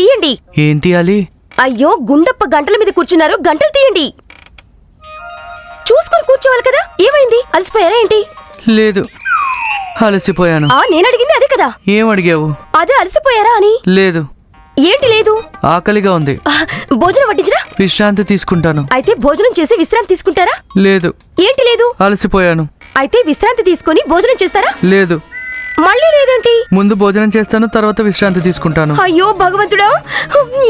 తీయండి. ఏం తీయాలి? అయ్యో గుండప్ప గంటల మీద కూర్చున్నారు. గంటలు తీయండి. చూసుకొని కూర్చోవాలి కదా. ఏమైంది? అలసిపోయారా ఏంటి? లేదు. అలసిపోయాను. ఆ నేను అడిగింది అదే కదా. ఏం అడిగావు? అదే అలసిపోయారా అని. లేదు. ఏంటి లేదు? ఆకలిగా ఉంది. భోజనం వడ్డించరా విశ్రాంతి తీసుకుంటాను. అయితే భోజనం చేసి విశ్రాంతి తీసుకుంటారా? లేదు. ఏంటి లేదు? అలసిపోయాను. అయితే విశ్రాంతి తీసుకొని భోజనం చేస్తారా? లేదు. మళ్ళీ లేదేంటి? ముందు భోజనం చేస్తాను తర్వాత విశ్రాంతి తీసుకుంటాను. అయ్యో భగవంతుడా!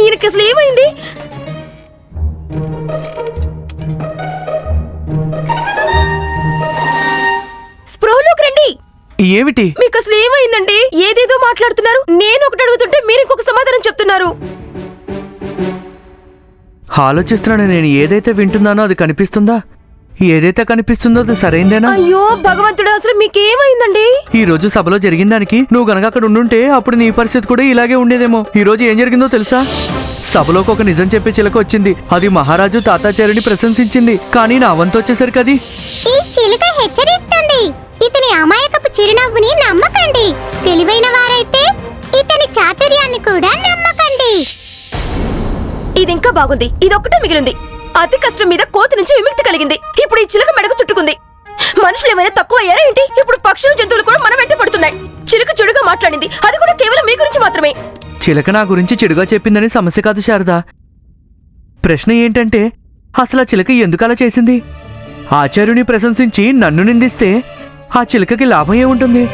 ఈయనకి అసలు ఏమైంది? స్పృహలోకి రండి. ఏమిటి? మీకు అసలు ఏమైందండి? ఏదేదో మాట్లాడుతున్నారు. నేను ఒకటి అడుగుతుంటే మీరు ఇంకొక సమాధానం చెప్తున్నారు. ఆలోచిస్తున్నాను నేను ఏదైతే వింటున్నానో అది కనిపిస్తుందా? ఏదైతే కనిపిస్తుందో అది సరైందేనా? అయ్యో భగవంతుడా అసలు మీకేమైందండి? ఈ రోజు సభలో జరిగిన దానికి నువ్వు గనక అక్కడ ఉండుంటే అప్పుడు నీ పరిస్థితి కూడా ఇలాగే ఉండేదేమో. ఈ రోజు ఏం జరిగిందో తెలుసా? సభలోకి ఒక నిజం చెప్పే చిలక వచ్చింది. అది మహారాజు తాతాచార్యుని ప్రశంసించింది. కానీ నా వంతు వచ్చేసరికి అది? ఈ చిలుక హెచ్చరిస్తుంది. ఇతని అమాయకపు చిరునవ్వుని నమ్మకండి. తెలివైన వారైతే ఇతని చాతుర్యాన్ని కూడా నమ్మకండి. ఇది ఇంకా బాగుంది. ఇదొక్కటే మిగిలింది. అతి కష్టం మీద కోతి నుంచి విముక్తి కలిగింది. ఇప్పుడు ఈ చిలుక మెడకు చుట్టుకుంది. మనుషులు ఏమైనా తక్కువ అయ్యారా ఏంటి? ఇప్పుడు పక్షులు జంతువులు కూడా మన వెంట పడుతున్నాయి. చిలుక చెడుగా మాట్లాడింది. అది కూడా కేవలం మీ గురించి మాత్రమే. చిలక నా గురించి చెడుగా చెప్పిందని సమస్య కాదు శారదా. ప్రశ్న ఏంటంటే అసలు ఆ చిలక ఎందుకు అలా చేసింది? ఆచార్యుని ప్రశంసించి నన్ను నిందిస్తే ఆ చిలకకి లాభం ఏముంటుంది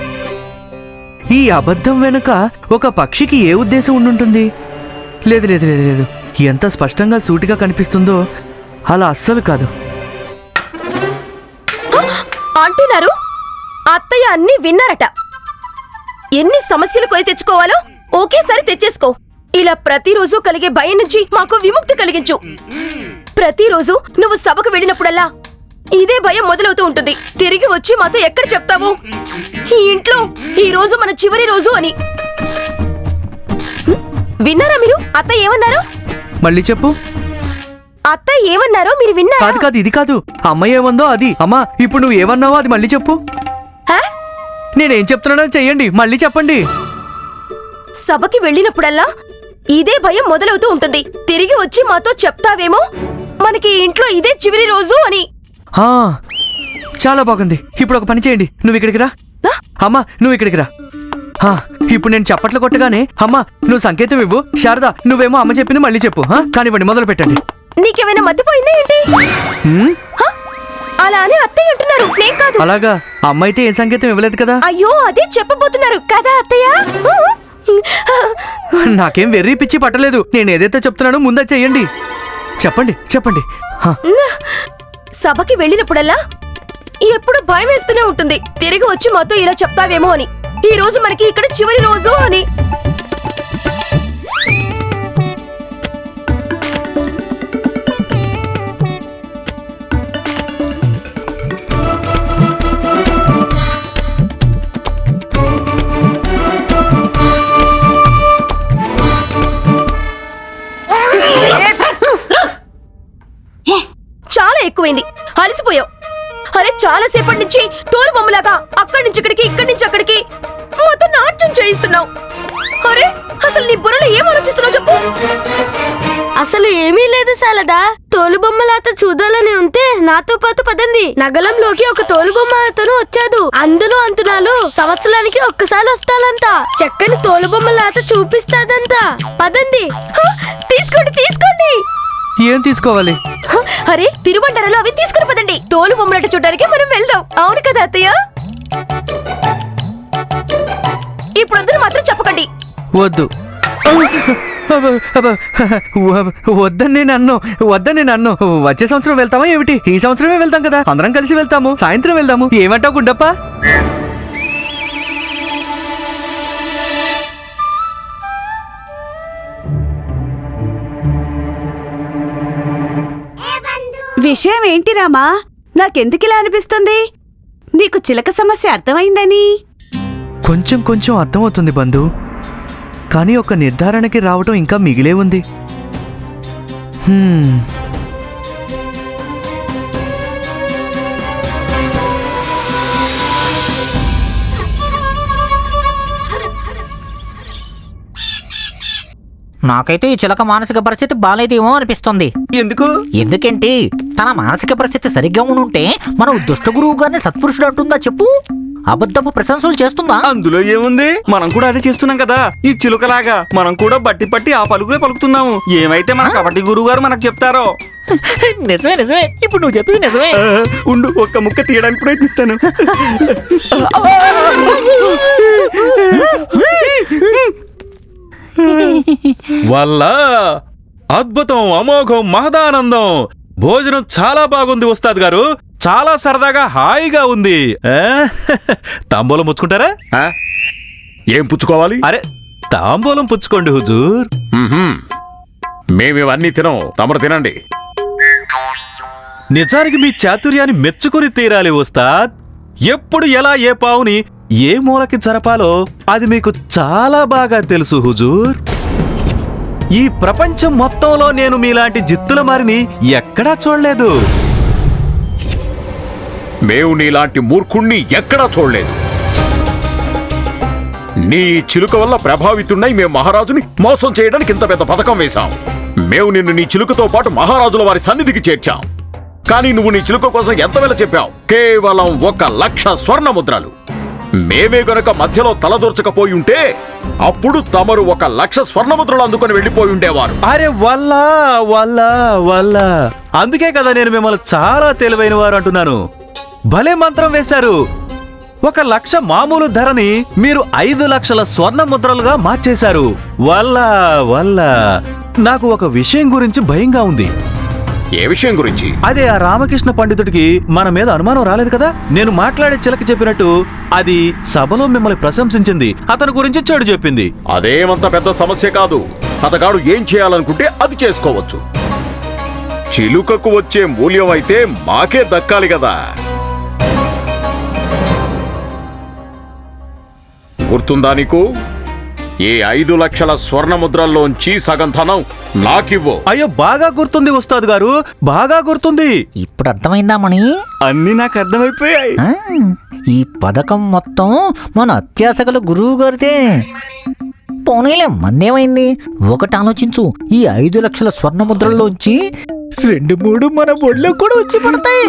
ఈ అబద్ధం వెనుక ఒక పక్షికి ఏ ఉద్దేశం ఉండుంటుంది? లేదు లేదు లేదు లేదు. ఎంత స్పష్టంగా సూటిగా కనిపిస్తుందో అలా అస్సలు కాదు. అంటున్నారు? అత్తయ్య అన్ని విన్నారట. ఎన్ని సమస్యలు కొని తెచ్చుకోవాలో ఒకేసారి తెచ్చేసుకో. ఇలా ప్రతిరోజు కలిగే భయం నుంచి మాకు విముక్తి కలిగించు. ప్రతిరోజు నువ్వు సభకు వెళ్ళినప్పుడల్లా ఇదే భయం మొదలవుతూ ఉంటుంది. తిరిగి వచ్చి మాతో ఎక్కడ చెప్తావు? ఈ ఇంట్లో ఈ రోజు మన చివరి రోజు అని? విన్నారా మీరు? అత్త ఏమన్నారు? మళ్ళీ చెప్పు. అత్త ఏమన్నారో మీరు విన్నారా? కాదు కాదు ఇది కాదు. అమ్మ ఏమందో అది. అమ్మా ఇప్పుడు నువ్వు ఏమన్నావో అది మళ్ళీ చెప్పు. హా? నేనేం చెప్తున్నానో చెయ్యండి. మళ్ళీ చెప్పండి. సభకి వెళ్ళినప్పుడల్లా ఇదే భయం మొదలవుతూ ఉంటుంది. తిరిగి వచ్చి మాతో చెప్తావేమో? మనకి ఈ ఇంట్లో ఇదే చివరి రోజు అని. ఆ, చాలా బాగుంది. ఇప్పుడు ఒక పని చేయండి. నువ్వు ఇక్కడికి రా. ఆ? అమ్మా నువ్వు ఇక్కడికి రా. ఆ, ఇప్పుడు నేను చప్పట్లు కొట్టగానే అమ్మా నువ్వు సంకేతం ఇవ్వు. శారదా నువ్వేమో అమ్మ చెప్పింది మళ్ళీ చెప్పు. ఆ, కానివ్వండి మొదలు పెట్టండి. నీకేమైనా మతిపోయిందా ఏంటి? అలా అని అత్తయ్య అంటున్నారు. నేను కాదు. అలాగా? అమ్మ అయితే ఏ సంకేతం ఇవ్వలేదు కదా? అయ్యో అదే చెప్పబోతున్నారు కదా అత్తయ్య? నాకేం వెర్రి పిచ్చి పట్టలేదు. నేను ఏదైతే చెప్తున్నానో ముందే చెయ్యండి. చెప్పండి చెప్పండి. సభకి వెళ్ళినప్పుడల్లా ఎప్పుడు భయం వేస్తూనే ఉంటుంది. తిరిగి వచ్చి మాతో ఇలా చెప్తావేమో అని. ఈ రోజు మనకి ఇక్కడ చివరి రోజు అని. చాలా సేపటి నుంచి తోలు బొమ్మలాగా అక్కడి నుంచి ఇక్కడికి ఇక్కడి నుంచి అక్కడికి మొత్తం నాట్యం చేయిస్తున్నావు. అరే అసలు నీ బుర్రలో ఏం ఆలోచిస్తున్నావు చెప్పు. అసలు ఏమీ లేదు సాలదా. తోలుబొమ్మలాత చూడాలని ఉంటే నాతో పాటు పదండి. నగలంలోకి ఒక తోలుబొమ్మ అతను వచ్చాడు. అందులో అంటున్నాలు సంవత్సరానికి ఒక్కసారి వస్తాడంట చక్కని తోలుబొమ్మలాత చూపిస్తాదంట. పదండి. తీసుకోండి తీసుకోండి. ఏం తీసుకోవాలి? అరే తిరుబండరలో అవి తీసుకుని పదండి. తోలు బొమ్మలట చూడడానికి మనం వెళ్దాం. అవును కదా అత్తయ్య? ఇప్పుడు అందరూ మాత్రం చెప్పకండి. వద్దు. వద్దని నన్ను వద్దని నన్ను. వచ్చే సంవత్సరం వెళ్తామా ఏమిటి? ఈ సంవత్సరమే వెళ్తాం కదా. అందరం కలిసి వెళ్తాము సాయంత్రం వెళ్దాము. ఏమంటావు గుండప్ప? విషయం ఏంటి రామా? నాకెందుకిలా అనిపిస్తుంది? నీకు చిలక సమస్య అర్థమైందని. కొంచెం కొంచెం అర్థమవుతుంది బంధు. కానీ ఒక నిర్ధారణకి రావటం ఇంకా మిగిలే ఉంది. నాకైతే ఈ చిలక మానసిక పరిస్థితి బాలేదేమో అనిపిస్తుంది. ఎందుకు? ఎందుకంటే తన మానసిక పరిస్థితి సరిగ్గా ఉంటే మనం దుష్ట గురువు గారిని సత్పురుషుడు అంటుందా చెప్పు? అబద్ధపు ప్రశంసలు చేస్తుందా? అందులో ఏముంది? మనం కూడా అదే చేస్తున్నాం కదా. ఈ చిలుకలాగా మనం కూడా బట్టి పట్టి ఆ పలుకులే పలుకుతున్నాము. ఏమైతే మన కబడ్డీ గురువు గారు మనకు చెప్తారో? నిజమే నిజమే. ఇప్పుడు నువ్వు చెప్పింది నిజమే. ఉండు ఒక్క ముక్క తీయడానికి ప్రయత్నిస్తాను. వల్ల అద్భుతం అమోఘం మహదానందం. భోజనం చాలా బాగుంది ఉస్తాద్ గారు. చాలా సరదాగా హాయిగా ఉంది? తాంబూలం పుచ్చుకుంటారా? ఏం పుచ్చుకోవాలి? అరే తాంబూలం పుచ్చుకోండి హుజూర్. మ్మ్హ్మ్. మేమివన్నీ తినం. తమరు తినండి. నిజానికి మీ చాతుర్యాన్ని మెచ్చుకుని తీరాలి ఉస్తాద్. ఎప్పుడు ఎలా ఏ పావుని ఏ మూలకి జరపాలో అది మీకు చాలా బాగా తెలుసు హుజూర్. ఈ ప్రపంచం మొత్తంలో నేను మీలాంటి జిత్తుల మారిని ఎక్కడా చూడలేదు. మేము నీలాంటి మూర్ఖుణ్ణి ఎక్కడా చూడలేదు. నీ చిలుక వల్ల ప్రభావితున్నై మేము మహారాజుని మోసం చేయడానికి ఇంత పెద్ద పథకం వేశాం. మేము నిన్ను నీ చిలుకతో పాటు మహారాజుల వారి సన్నిధికి చేర్చాం. కానీ నువ్వు నీ చిలుక కోసం ఎంత వేళ చెప్పావు? కేవలం ఒక లక్ష స్వర్ణ ముద్రలు మేమే గనక మధ్యలో తలదూర్చకపోయి ఉంటే అప్పుడు తమరు ఒక లక్ష స్వర్ణముద్రలు అందుకొని వెళ్ళిపోయి ఉండేవారు. అరే వల్ల వల్ల వల్ల. అందుకే కదా నేను మిమ్మల్ని చాలా తెలివైన వారు అంటున్నాను. భలే మంత్రం వేశారు. ఒక లక్ష మామూలు ధరని మీరు ఐదు లక్షల స్వర్ణ ముద్రలుగా మార్చేశారు. వల్ల వల్ల. నాకు ఒక విషయం గురించి భయంగా ఉంది. ఏ విషయం గురించి? అదే ఆ రామకృష్ణ పండితుడికి మన మీద అనుమానం రాలేదు కదా? నేను మాట్లాడే చిలక చెప్పినట్టు అది సభలో మిమ్మల్ని ప్రశంసించింది. అతని గురించి చెడు చెప్పింది. అదేమంత పెద్ద సమస్య కాదు. అతగాడు ఏం చేయాలనుకుంటే అది చేసుకోవచ్చు. చిలుకకు వచ్చే మూల్యం అయితే మాకే దక్కాలి కదా. గుర్తుందా నీకు? ఈ ఐదు లక్షల స్వర్ణ ముద్రల్లోంచి సగం ధనం నాకివ్వు. అయ్యో బాగా గుర్తుంది ఉస్తాద్ గారు. బాగా గుర్తుంది. ఇప్పుడు అర్థమైందా మణి? అన్ని నాకు అర్థమైపోయాయి. ఈ పథకం మొత్తం మన అత్యాసగల గురువు గారిదే. పోనీలే మందేమైంది? ఒకటి ఆలోచించు. ఈ ఐదు లక్షల స్వర్ణ ముద్రల్లోంచి రెండు మూడు మన ఒళ్ళో కూడా వచ్చి పడతాయి.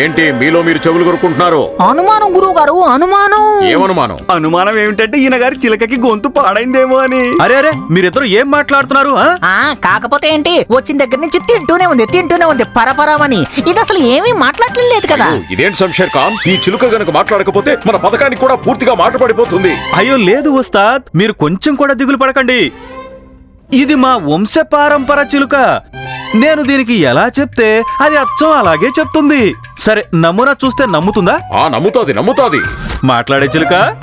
ఏంటి మీలో మీరు చెవులు కొరుకుంటున్నారు అనుమానం గురువు గారు అనుమానం. ఏమనుమానం? అనుమానం ఏమిటంటే ఈయన గారి చిలకకి గొంతు పాడైందేమో అని. అరే అరే మీరిద్దరు ఏం మాట్లాడుతున్నారు ఆ? ఆ కాకపోతే ఏంటి వచ్చిన దగ్గర నుంచి తింటూనే ఉంది తింటూనే ఉంది పరపరమని. ఇది అసలు ఏమీ మాట్లాడలేదు కదా. ఓ, ఇదేంటి శంషేర్ ఖాన్ ఈ చిలుక గనక మాట్లాడకపోతే మన పథకానికి కూడా పూర్తిగా మాట పడిపోతుంది అయ్యో లేదు ఉస్తాద్. మీరు కొంచెం కూడా దిగులు పడకండి. ఇది మా వంశపారంపర చిలుక. నేను దీనికి ఎలా చెప్తే అది అచ్చం అలాగే చెప్తుంది. సరే నమూనా చూస్తే నమ్ముతుందా? ఆ నమ్ముతాది నమ్ముతాది. మాట్లాడే చిలుక?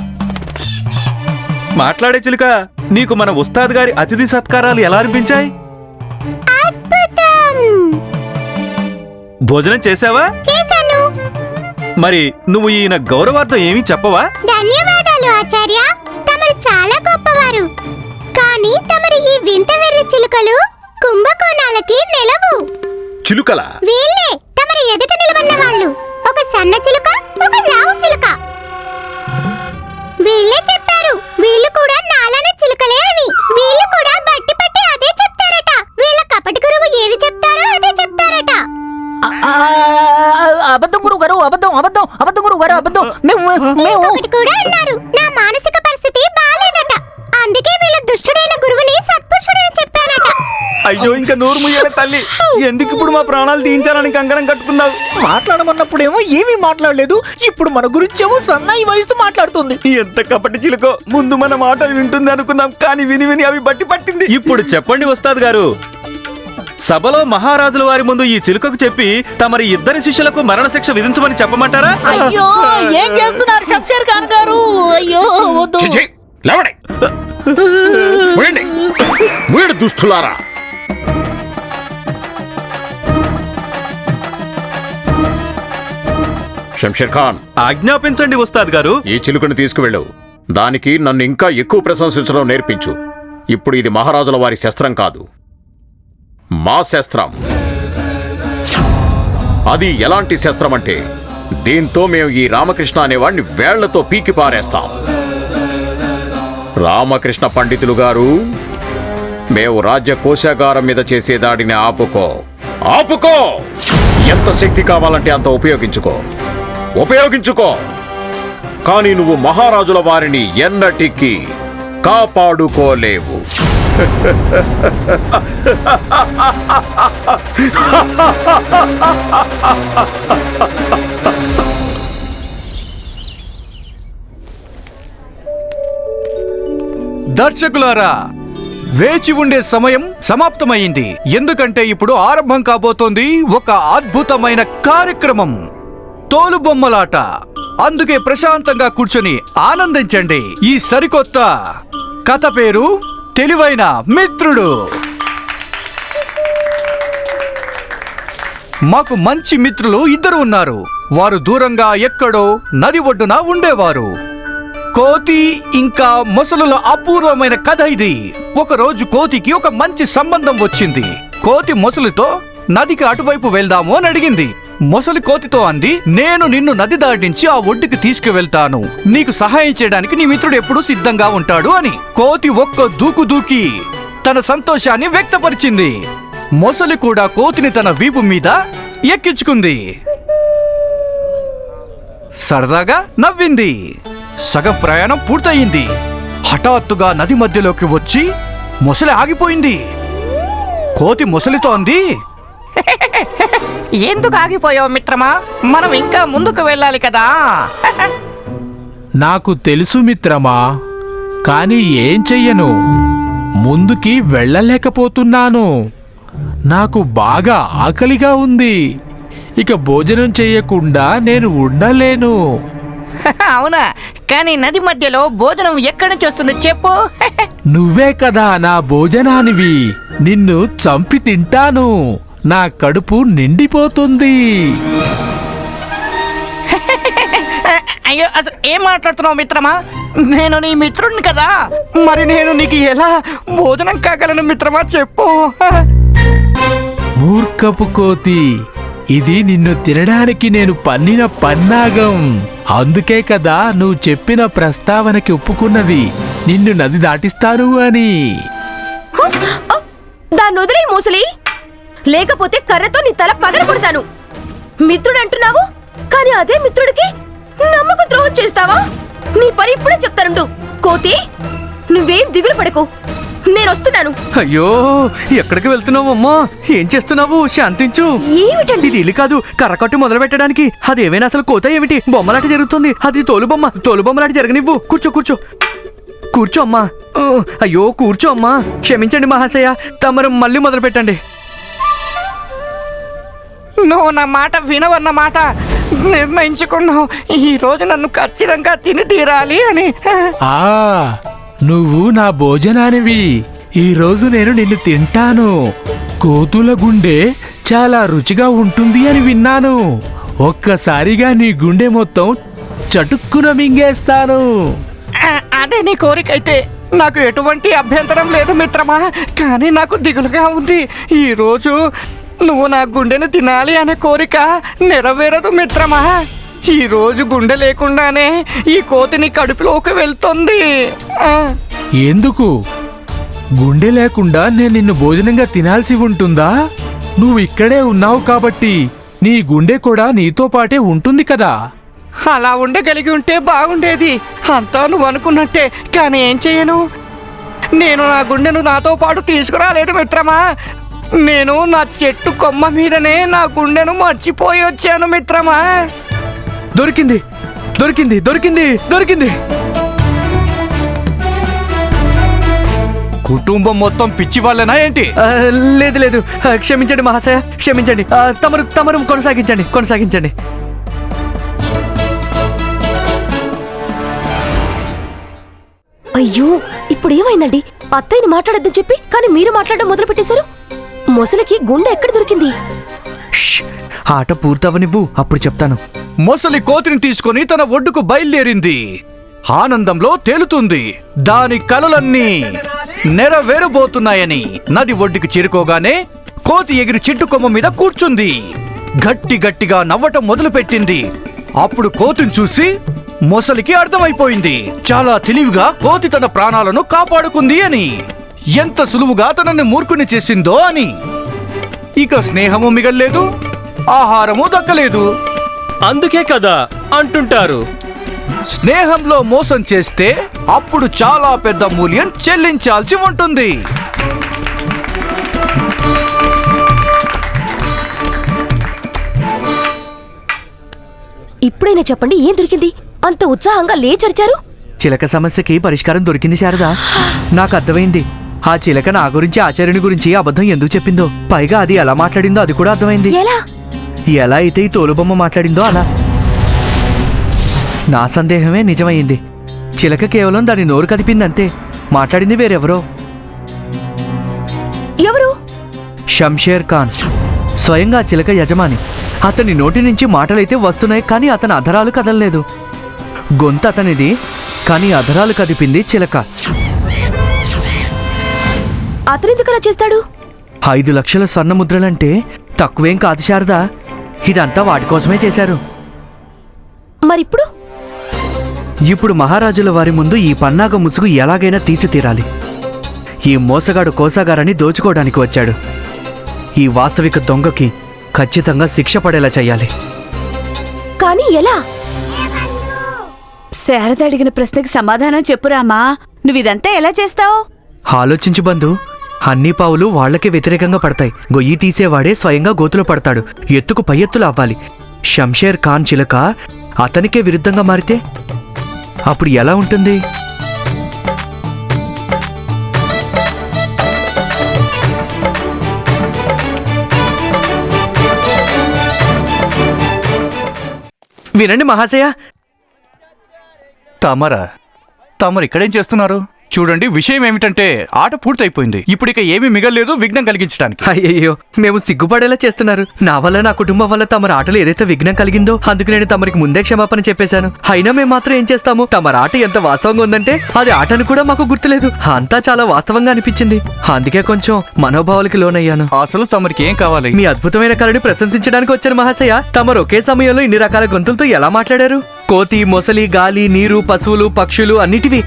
మాట్లాడే చిలుక నీకు మన ఉస్తాద్ గారి అతిథి సత్కారాలు ఎలా అనిపించాయి? అద్భుతం! భోజనం చేసావా చేశాను. మరి నువ్వు ఈయన గౌరవార్థం ఏమీ చెప్పవా? ధన్యవాదాలు ఆచార్య. తమరు చాలా గొప్పవారు. కానీ తమరు ఈ వింత వెర్రి చిలుకలు కుంభకోణాలకి నిలవు. చిలుకల? వీళ్ళే తమరు ఎదుట నిలబడిన వాళ్ళు. ఒక సన్న చిలుక ఒక లావు చిలుక. వీళ్ళే చెప్పారు వీళ్ళు కూడా నాలన చిలుకలే అని. వీళ్ళు కూడా బట్టి పట్టి అదే చెప్తారట. వీళ్ళ కపటి గురువు ఏది చెప్తారో అదే చెప్తారట. అబద్ధం గురువు గారు అబద్ధం అబద్ధం అబద్ధం గురువు గారు అబద్ధం. మేము మేము ఇంకొకటి కూడా అయ్యో ఇంకా నోరు ముయ్యాలి తల్లి. ఎందుకు ఇప్పుడు మా ప్రాణాలు తీయించాలని కంకణం కట్టుకున్నావు? మాట్లాడమన్నప్పుడేమో ఏమీ మాట్లాడలేదు. ఇప్పుడు మన గురించేమో సన్నాయి వయసుతో మాట్లాడుతుంది. ఎంత కపటి చిలుకో. ముందు మన మాటలు వింటుంది అనుకున్నాం కానీ విని విని అవి బట్టి పట్టింది. ఇప్పుడు చెప్పండి ఉస్తాద్ గారు. సభలో మహారాజుల వారి ముందు ఈ చిలుకకు చెప్పి తమరి ఇద్దరి శిష్యులకు మరణశిక్ష విధించమని చెప్పమంటారా? అయ్యో ఏం చేస్తున్నారు షంషేర్ ఖాన్ గారు? అయ్యో వద్దు. లేవండి. మూయండి. మూయండి దుష్టులారా. శంషేర్ ఖాన్. ఆజ్ఞాపించండి ఉస్తాద్ గారు. ఈ చిలుకని తీసుకువెళ్ళు. దానికి నన్ను ఇంకా ఎక్కువ ప్రశంసించడం నేర్పించు. ఇప్పుడు ఇది మహారాజుల వారి శస్త్రం కాదు. మా శస్త్రం. అది ఎలాంటి శస్త్రం అంటే దీంతో మేము ఈ రామకృష్ణ అనేవాడిని వేళ్ళతో పీకి పారేస్తాం. రామకృష్ణ పండితులు గారు మేము రాజ్య కోశాగారం మీద చేసే దాడిని ఆపుకో. ఆపుకో! ఎంత శక్తి కావాలంటే అంత ఉపయోగించుకో. ఉపయోగించుకో. కానీ నువ్వు మహారాజుల వారిని ఎన్నటికీ కాపాడుకోలేవు. దర్శకులారా వేచి ఉండే సమయం సమాప్తమైంది. ఎందుకంటే ఇప్పుడు ఆరంభం కాబోతోంది ఒక అద్భుతమైన కార్యక్రమం. తోలుబొమ్మలాట అందుకే ప్రశాంతంగా కూర్చొని ఆనందించండి. ఈ సరికొత్త కథ పేరు తెలివైన మిత్రుడు. మాకు మంచి మిత్రులు ఇద్దరు ఉన్నారు. వారు దూరంగా ఎక్కడో నది ఒడ్డున ఉండేవారు. కోతి ఇంకా మొసలుల అపూర్వమైన కథ ఇది. ఒకరోజు కోతికి ఒక మంచి సంబంధం వచ్చింది. కోతి మొసలితో నదికి అటువైపు వెళ్దాము అని అడిగింది. మొసలి కోతితో అంది నేను నిన్ను నది దాటించి ఆ ఒడ్డుకి తీసుకువెళ్తాను. నీకు సహాయం చేయడానికి నీ మిత్రుడు ఎప్పుడూ సిద్ధంగా ఉంటాడు అని కోతి ఒక్క దూకు దూకి తన సంతోషాన్ని వ్యక్తపరిచింది. మొసలి కూడా కోతిని తన వీపు మీద ఎక్కించుకుంది. సరదాగా నవ్వింది. సగం ప్రయాణం పూర్తయింది. హఠాత్తుగా నది మధ్యలోకి వచ్చి మొసలి ఆగిపోయింది. కోతి మొసలితో అంది ఎందుకు ఆగిపోయావు మిత్రమా? మనం ఇంకా ముందుకు వెళ్ళాలి కదా. నాకు తెలుసు మిత్రమా కానీ ఏం చెయ్యను? ముందుకి వెళ్ళలేకపోతున్నాను. నాకు బాగా ఆకలిగా ఉంది. ఇక భోజనం చెయ్యకుండా నేను ఉండలేను. అవునా? కానీ నది మధ్యలో భోజనం ఎక్కడి నుంచి వస్తుంది చెప్పు. నువ్వే కదా నా భోజనానివి. నిన్ను చంపి తింటాను. నా కడుపు నిండిపోతుంది. అయ్యో అసలు ఏం మాట్లాడుతున్నావు మిత్రమా? నేను నీ మిత్రుడిని కదా. మరి నేను నీకు ఎలా భోజనం కాగలను మిత్రమా? చెప్పు. మూర్ఖపు కోతి ఇది నిన్ను తినడానికి నేను పన్నిన పన్నాగం. అందుకే కదా నువ్వు చెప్పిన ప్రస్తావనకి ఒప్పుకున్నది. నిన్ను నది దాటిస్తాను అని. దాన్ని వదిలే మోసలి. లేకపోతే కర్రతో నీ తల పగల కొడతాను మిత్రుడు అంటున్నావు కానీ అదే మిత్రుడికి నమ్మక ద్రోహం చేస్తావా? నీ పని ఇప్పుడే చెప్తానుండు. కోతి నువ్వేం దిగులు పడకు. నేను వస్తున్నాను. అయ్యో ఎక్కడికి వెళ్తున్నావు అమ్మా? ఏం చేస్తున్నావు? శాంతించు. ఏమిటండి? ఇది ఇల్లు కాదు కర్రకట్టు మొదలు పెట్టడానికి అది ఏమైనా అసలు కోత ఏమిటి? బొమ్మలాట జరుగుతుంది. అది తోలు బొమ్మ తోలు బొమ్మలాట జరగనివ్వు. కూర్చో కూర్చో. కూర్చో అమ్మా. అయ్యో కూర్చో అమ్మా. క్షమించండి మహాశయ తమరు మళ్ళీ మొదలు పెట్టండి నువ్వు నా మాట వినవన్నమాట నిర్ణయించుకున్నావు. ఈ రోజు నన్ను ఖచ్చితంగా తిని తీరాలి అని. ఆ నువ్వు నా భోజనానివి. ఈరోజు నేను నిన్ను తింటాను. కోతుల గుండె చాలా రుచిగా ఉంటుంది అని విన్నాను. ఒక్కసారిగా నీ గుండె మొత్తం చటుక్కున మింగేస్తాను. అదే నీ కోరిక అయితే. నాకు ఎటువంటి అభ్యంతరం లేదు మిత్రమా. కానీ నాకు దిగులుగా ఉంది. ఈ రోజు నువ్వు నా గుండెను తినాలి అనే కోరిక నెరవేరదు మిత్రమా. ఈ రోజు గుండె లేకుండానే ఈ కోతిని కడుపులోకి వెళ్తుంది. ఎందుకు? గుండె లేకుండా నేను నిన్ను భోజనంగా తినాల్సి ఉంటుందా? నువ్వు ఇక్కడే ఉన్నావు కాబట్టి నీ గుండె కూడా నీతో పాటే ఉంటుంది కదా. అలా ఉండగలిగి ఉంటే బాగుండేది. అంతా నువ్వు అనుకున్నట్టే కానీ ఏం చేయను? నేను నా గుండెను నాతో పాటు తీసుకురాలేదు మిత్రమా. నేను నా చెట్టు కొమ్మ మీదనే నా గుండెను మర్చిపోయి వచ్చాను మిత్రమా? దొరికింది. దొరికింది దొరికింది దొరికింది. కుటుంబం మొత్తం పిచ్చి వాళ్ళనా ఏంటి? లేదు లేదు. క్షమించండి మహాశయ క్షమించండి. తమరు తమరు కొనసాగించండి కొనసాగించండి. అయ్యో ఇప్పుడు ఏమైందండి అత్తయ్యని మాట్లాడొద్దని చెప్పి కానీ మీరు మాట్లాడడం మొదలు పెట్టేశారు మొసలికి గుండె ఎక్కడ దొరికింది? ఆట పూర్తవనివ్వు అప్పుడు చెప్తాను. మొసలి కోతిని తీసుకొని తన ఒడ్డుకు బయలుదేరింది. ఆనందంలో తేలుతుంది. దాని కలలన్నీ నెరవేరబోతున్నాయని. నది ఒడ్డుకి చేరుకోగానే కోతి ఎగిరి చెట్టు కొమ్మ మీద కూర్చుంది. గట్టి గట్టిగా నవ్వటం మొదలుపెట్టింది. అప్పుడు కోతిని చూసి మొసలికి అర్థమైపోయింది. చాలా తెలివిగా కోతి తన ప్రాణాలను కాపాడుకుంది అని. ఎంత సులువుగా తనని మూర్ఖుని చేసిందో అని. ఇక స్నేహము మిగల్లేదు ఆహారము దక్కలేదు. అందుకే కదా అంటుంటారు. స్నేహంలో మోసం చేస్తే అప్పుడు చాలా పెద్ద మూల్యం చెల్లించాల్సి ఉంటుంది. ఇప్పుడైనా చెప్పండి ఏం దొరికింది? అంత ఉత్సాహంగా లేచరిచారు? చిలక సమస్యకి పరిష్కారం దొరికింది శారదా. నాకు అర్థమైంది. ఆ చిలక నా గురించి ఆచార్యుని గురించి అబద్ధం ఎందుకు చెప్పిందో? పైగా అది ఎలా మాట్లాడిందో అది కూడా అర్థమైంది. ఎలా? ఎలా అయితే ఈ తోలుబొమ్మ మాట్లాడిందో అలా. నా సందేహమే నిజమైంది చిలక కేవలం దాని నోరు కదిపిందంతే. మాట్లాడింది వేరెవరో? ఎవరు? షంషేర్ ఖాన్. స్వయంగా చిలక యజమాని. అతని నోటి నుంచి మాటలైతే వస్తున్నాయి కానీ అతని అధరాలు కదలలేదు. గొంతు అతనిది కానీ అధరాలు కదిపింది చిలక. అతనెందుకు అలా చేస్తాడు? ఐదు లక్షల స్వర్ణ ముద్రలంటే తక్కువేం కాదు శారదా. ఇదంతా వాటి కోసమే చేశారు. మరిప్పుడు? ఇప్పుడు మహారాజుల వారి ముందు ఈ పన్నాగ ముసుగు ఎలాగైనా తీసి తీరాలి ఈ మోసగాడు కోసాగారని దోచుకోవడానికి వచ్చాడు. ఈ వాస్తవిక దొంగకి ఖచ్చితంగా శిక్ష పడేలా చెయ్యాలి. కానీ ఎలా? శారద అడిగిన ప్రశ్నకి సమాధానం చెప్పురామా నువ్విదంతా ఎలా చేస్తావు? ఆలోచించు బంధు. అన్ని పావులు వాళ్ళకే వ్యతిరేకంగా పడతాయి. గొయ్యి తీసేవాడే స్వయంగా గోతులో పడతాడు. ఎత్తుకు పై ఎత్తులు అవ్వాలి. షంషేర్ ఖాన్ చిలక అతనికే విరుద్ధంగా మారితే? అప్పుడు ఎలా ఉంటుంది? వినండి మహాశయ. తమరా? తమరు ఇక్కడేం చేస్తున్నారు? చూడండి విషయం ఏమిటంటే ఆట పూర్తయిపోయింది. ఇప్పుడు ఇక ఏమీ మిగల్లేదు విఘ్నం కలిగించడానికి అయ్యయ్యో మేము సిగ్గుపడేలా చేస్తున్నారు. నా వల్ల నా కుటుంబం వల్ల తమ ఆటలు ఏదైతే విఘ్నం కలిగిందో అందుకు నేను తమరికి ముందే క్షమాపణ చెప్పేశాను. అయినా మేము మాత్రం ఏం చేస్తాము? తమ ఆట ఎంత వాస్తవంగా ఉందంటే అది ఆటను కూడా మాకు గుర్తులేదు. అంతా చాలా వాస్తవంగా అనిపించింది. అందుకే కొంచెం మనోభావాలకి లోనయ్యాను. అసలు తమరికి ఏం కావాలి? మీ అద్భుతమైన కళని ప్రశంసించడానికి వచ్చాను మహాశయ తమరు ఒకే సమయంలో ఇన్ని రకాల గొంతులతో ఎలా మాట్లాడారు? కోతి మొసలి గాలి నీరు పశువులు పక్షులు అన్నిటివి.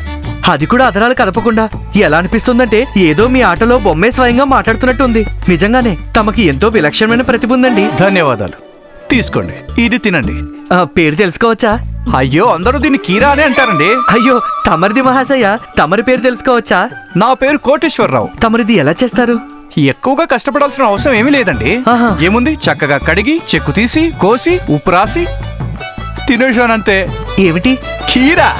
అది కూడా అదరాలు కదపకుండా. ఎలా అనిపిస్తుందంటే ఏదో మీ ఆటలో బొమ్మే స్వయంగా మాట్లాడుతున్నట్టుంది. నిజంగానే తమకి ఎంతో విలక్షణమైన ప్రతిభ ఉందండి. ధన్యవాదాలు. తీసుకోండి ఇది తినండి. ఆ, పేరు తెలుసుకోవచ్చా? అయ్యో అందరూ దీన్ని కీరా అని అంటారండి. అయ్యో తమరిది మహాశయ తమరి పేరు తెలుసుకోవచ్చా? నా పేరు కోటేశ్వరరావు. తమరిది ఎలా చేస్తారు? ఎక్కువగా కష్టపడాల్సిన అవసరం ఏమీ లేదండి. ఆహా. ఏముంది? చక్కగా కడిగి చెక్కు తీసి కోసి ఉప్పు రాసి తినేశానంతే. ఏమిటి? కీరా!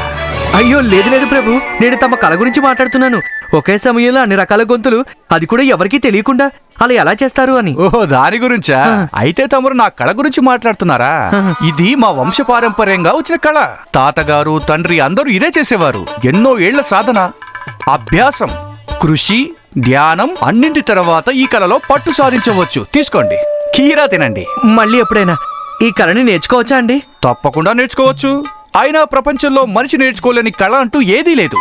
అయ్యో లేదు లేదు ప్రభు. నేను తమ కళ గురించి మాట్లాడుతున్నాను. ఒకే సమయంలో అన్ని రకాల గొంతులు. అది కూడా ఎవరికీ తెలియకుండా అలా ఎలా చేస్తారు అని. ఓహో దాని గురించా? అయితే తమరు నా కళ గురించి మాట్లాడుతున్నారా? ఇది మా వంశపారంపర్యంగా వచ్చిన కళ. తాతగారు తండ్రి అందరూ ఇదే చేసేవారు. ఎన్నో ఏళ్ళ సాధన. అభ్యాసం కృషి ధ్యానం అన్నింటి తర్వాత ఈ కళలో పట్టు సాధించవచ్చు. తీసుకోండి. కీరా తినండి. మళ్ళీ ఎప్పుడైనా ఈ కళని నేర్చుకోవచ్చా అండి? తప్పకుండా నేర్చుకోవచ్చు. అయినా ప్రపంచంలో మనిషి నేర్చుకోలేని కళ అంటూ ఏదీ లేదు.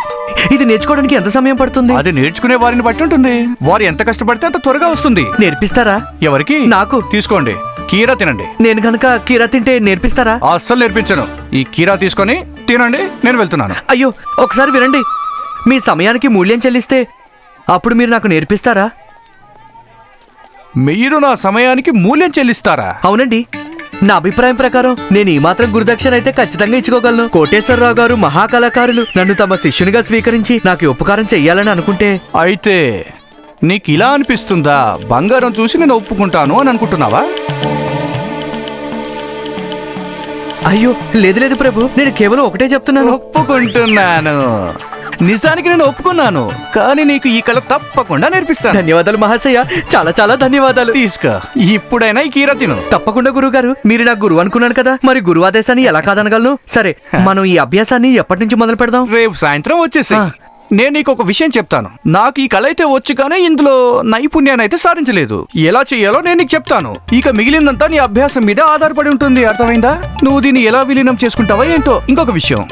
ఇది నేర్చుకోవడానికి ఎంత సమయం పడుతుంది? అది నేర్చుకునే వారిని బట్టి ఉంటుంది. వారు ఎంత కష్టపడితే అంత త్వరగా వస్తుంది. నేర్పిస్తారా? ఎవరికి? నాకు. తీసుకోండి. కీరా తినండి. నేను కనుక కీరా తింటే నేర్పిస్తారా? అస్సలు నేర్పించను. ఈ కీరా తీసుకొని తినండి నేను వెళ్తున్నాను. అయ్యో ఒకసారి వినండి. మీ సమయానికి మూల్యం చెల్లిస్తే అప్పుడు మీరు నాకు నేర్పిస్తారా? మీరు నా సమయానికి మూల్యం చెల్లిస్తారా? అవునండి. నా అభిప్రాయం ప్రకారం నేను ఈ మాత్రం గురుదక్షిణ అయితే ఖచ్చితంగా ఇచ్చుకోగలను. కోటేశ్వరరావు గారు మహాకళాకారులు నన్ను తమ శిష్యునిగా స్వీకరించి నాకు ఉపకారం చెయ్యాలని అనుకుంటే. అయితే నీకు ఇలా అనిపిస్తుందా? బంగారం చూసి నేను ఒప్పుకుంటాను అని అనుకుంటున్నావా? అయ్యో లేదు లేదు ప్రభు నేను కేవలం ఒకటే చెప్తున్నాను. ఒప్పుకుంటున్నాను. నిజానికి నేను ఒప్పుకున్నాను కానీ నీకు ఈ కళ తప్పకుండా నేర్పిస్తాను. ధన్యవాదాలు మహాశయ. చాలా చాలా ధన్యవాదాలు. తీసుకో. ఇప్పుడైనా ఈ కీరా తిను. తప్పకుండా గురువు గారు మీరు నా గురువు అనుకున్నాను కదా. మరి గురువు ఆదేశాన్ని ఎలా కాదనగలను? సరే మనం ఈ అభ్యాసాన్ని ఎప్పటి నుంచి మొదలు పెడదాం? రేపు సాయంత్రం వచ్చేసి. నేను నీకు ఒక విషయం చెప్తాను. నాకు ఈ కళ అయితే వచ్చు కానీ ఇందులో నైపుణ్యాన్ని అయితే సాధించలేదు. ఎలా చేయాలో నేను నీకు చెప్తాను. ఇక మిగిలినంతా నీ అభ్యాసం మీద ఆధారపడి ఉంటుంది. అర్థమైందా? నువ్వు దీన్ని ఎలా విలీనం చేసుకుంటావా ఏంటో. ఇంకొక విషయం.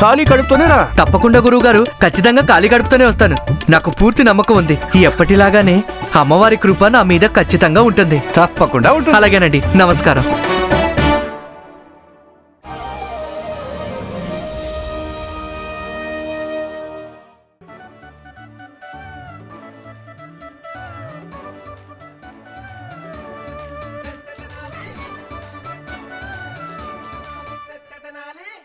ఖాళీ కడుపుతోనే రా. తప్పకుండా గురువు గారు ఖచ్చితంగా ఖాళీ గడుపుతూనే వస్తాను. నాకు పూర్తి నమ్మకం ఉంది. ఎప్పటిలాగానే అమ్మవారి కృప నా మీద ఖచ్చితంగా ఉంటుంది. తప్పకుండా ఉంటుంది. అలాగేనండి. నమస్కారం.